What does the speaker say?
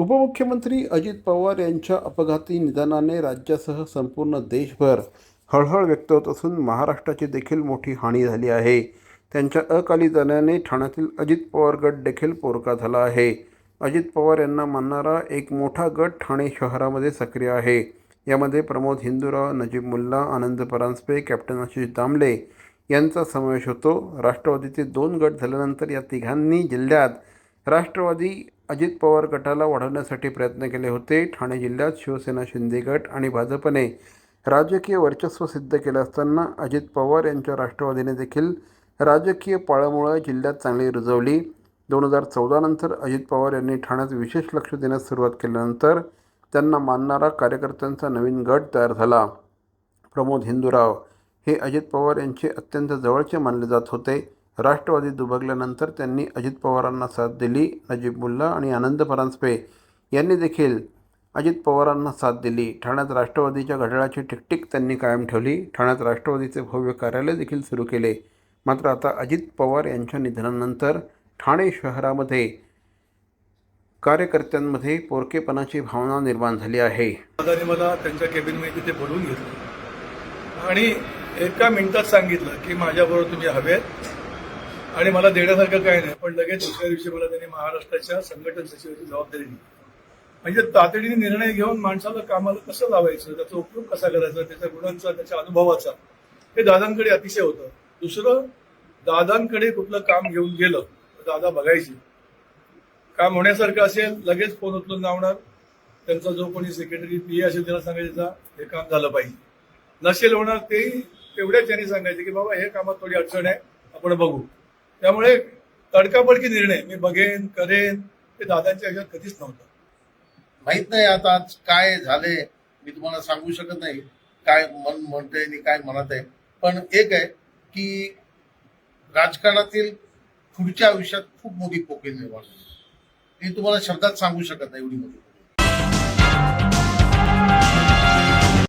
उपमुख्यमंत्री अजित पवार यांच्या अपघाती निधनाने राज्यासह संपूर्ण देशभर हळहळ व्यक्त होत असून महाराष्ट्राची देखील मोठी हानी झाली आहे. त्यांच्या अकाली जाण्याने ठाण्यातील अजित पवार गट देखील पोरका झाला आहे. अजित पवार यांना मानणारा एक मोठा गट ठाणे शहरामध्ये सक्रिय आहे. यामध्ये प्रमोद हिंदूराव नजीब मुल्ला आनंद परांजपे कॅप्टन आशिष दामले यांचा समावेश होतो. राष्ट्रवादीचे दोन गट झाल्यानंतर या तिघांनी जिल्ह्यात राष्ट्रवादी अजित पवार गटाला वाढवण्यासाठी प्रयत्न केले होते. ठाणे जिल्ह्यात शिवसेना शिंदे गट आणि भाजपने राजकीय वर्चस्व सिद्ध केले असताना अजित पवार यांच्या राष्ट्रवादीने देखील राजकीय पाळंमुळं जिल्ह्यात चांगली रुजवली. दोन हजार चौदानंतर अजित पवार यांनी ठाण्यात विशेष लक्ष देण्यास सुरुवात केल्यानंतर त्यांना मानणारा कार्यकर्त्यांचा नवीन गट तयार झाला. प्रमोद हिंदूराव हे अजित पवार यांचे अत्यंत जवळचे मानले जात होते. राष्ट्रवादी दुभगल्यानंतर त्यांनी अजित पवारांना साथ दिली नजीब मुल्ला आणि आनंद परांजपे यांनी देखील अजित पवारांना साथ दिली. ठाण्यात राष्ट्रवादीच्या घड्याळाची टिकटिक त्यांनी कायम ठेवली. ठाण्यात राष्ट्रवादीचे भव्य कार्यालय देखील सुरू केले. मात्र आता अजित पवार यांच्या निधनानंतर ठाणे शहरामध्ये कार्यकर्त्यांमध्ये पोरकेपणाची भावना निर्माण झाली आहे. मला त्यांच्या केबिनमध्ये तिथे बोलवून घेतलं. आणि एका मिनिटात सांगितलं की माझ्याबरोबर तुम्ही हवेत. आणि मला देण्यासारखं काही नाही. पण लगेच दुसऱ्या दिवशी मला त्यांनी महाराष्ट्राच्या संघटन सचिवाची जबाबदारी दिली. म्हणजे तातडीने निर्णय घेऊन माणसाला कामाला कसं लावायचं त्याचा उपयोग कसा करायचा त्याच्या गुणांचा त्याच्या अनुभवाचा हे दादांकडे अतिशय होतं. दुसरं दादांकडे कुठलं काम घेऊन गेलं तर दादा बघायचे. काम होण्यासारखं असेल लगेच फोन उचलून लावणार. त्यांचा जो कोणी सेक्रेटरी पी असेल त्याला सांगायचं हे काम झालं पाहिजे. नसेल होणार तेही तेवढ्याच त्यांनी सांगायचे की बाबा हे कामात थोडी अडचण आहे आपण बघू. त्यामुळे तडकाबडकी निर्णय मी बघेन करेन ते दादांच्या ह्याच्यात कधीच नव्हतं. माहीत नाही आता आज काय झाले मी तुम्हाला सांगू शकत नाही काय मन म्हणतंय आणि काय म्हणत आहे. पण एक आहे की राजकारणातील पुढच्या आयुष्यात खूप मोठी पोकळी निर्माण होईल. मी तुम्हाला शब्दात सांगू शकत नाही एवढी मोठी